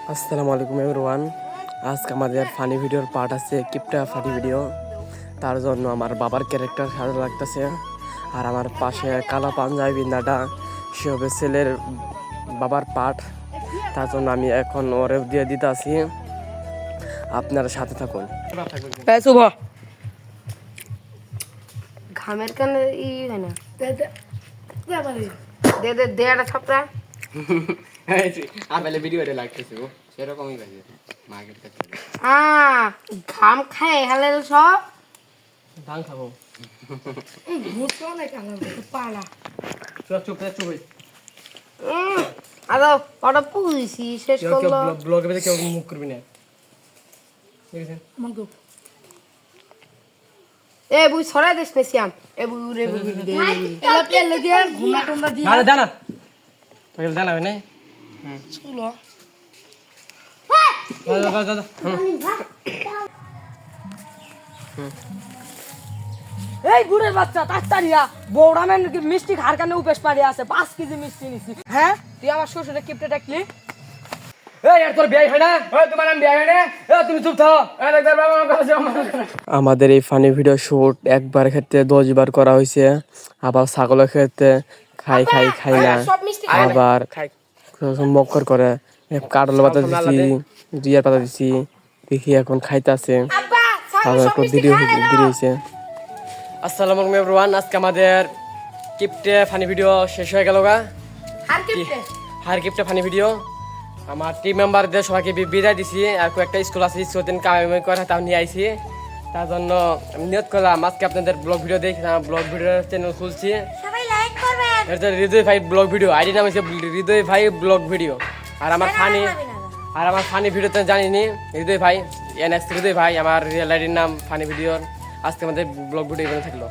আসসালামু আলাইকুম এভরিওয়ান আজকে আমাদের ফানি ভিডিওর পার্ট আছে কিপটা ফানি ভিডিও তার জন্য আমার বাবার ক্যারেক্টার সাজা লাগতেছে আর আমার পাশে কালা পাঞ্জাবি বিন্দাটা সে হবে ছেলের বাবার পার্ট তার জন্য আমি এখন ওরে দিয়ে দিতে আসি আপনারা সাথে থাকুন হ্যাঁ শুভ ঘামের কানে ই হয় না দে দে দে একটা আপেলে ভিডিওটা লাগতেছে ও সেরকমই লাগে মার্কেট কাছে আ ঘাম খায় হালে সব ধান খাব পালা চুপ চুপ চুপ আদো ওটা পুষি শেষ করল ব্লগে বেঁধে কেউ মুখ করবি না আছে এ বুই সরাই দিস না শ্যাম এ বুই রে বুই দে না জানা তোকে এই বুড়ের বাচ্চা তাড়াতাড়িয়া বৌড়া মেন মিষ্টি খার কানে উপেশ পাড়ি আছে। পাঁচ কেজি মিষ্টি নিছি। হ্যাঁ? তুই আমার শ্বশুরের কিপটে ডাকলি এই আর তোর বিয়ে না? ওই তোমার নাম বিয়ে না? এ তুমি চুপ থাও। এই ডাক্তার বাবা আমার কাছে আমাদের এই ফানি ভিডিও শুট একবার ক্ষেত্রে দশ বার করা হয়েছে। আবার ছাগলের ক্ষেত্রে খাই খাই খাই না। আবার মক্কর করে কাটল পাতা দিছি রিয়ার পাতা দিছি দেখি এখন খাইতেছে। আব্বা আবার একটু দেরি হয়েছে দেরি হয়েছে আসসালামু আলাইকুম এভরিওয়ান আজকে আমাদের কিপটে ফানি ভিডিও শেষ হয়ে গেল গা। আর কিপটে? হার কিপটে ফানি ভিডিও আমার টিম মেম্বারদের সবাইকে বিদায় দিছি আর কয়েকটা স্কুল আছে স্কুল দিন কামাই করে তাও নিয়ে আইছি। তার জন্য আমি নিয়ত করলাম আজকে আপনাদের ব্লগ ভিডিও দেখি ব্লগ ভিডিও চ্যানেল খুলছি। এটা হৃদয় ভাই ব্লগ ভিডিও। আইডি নাম হচ্ছে হৃদয় ভাই ব্লগ ভিডিও। আর আমার ফানি আর আমার ফানি ভিডিও তো জানিনি। হৃদয় ভাই এন এক্স হৃদয় ভাই আমার রিয়েল আইডির নাম ফানি ভিডিওর। আজকে আমাদের ব্লগ ভিডিও এখানে থাকল।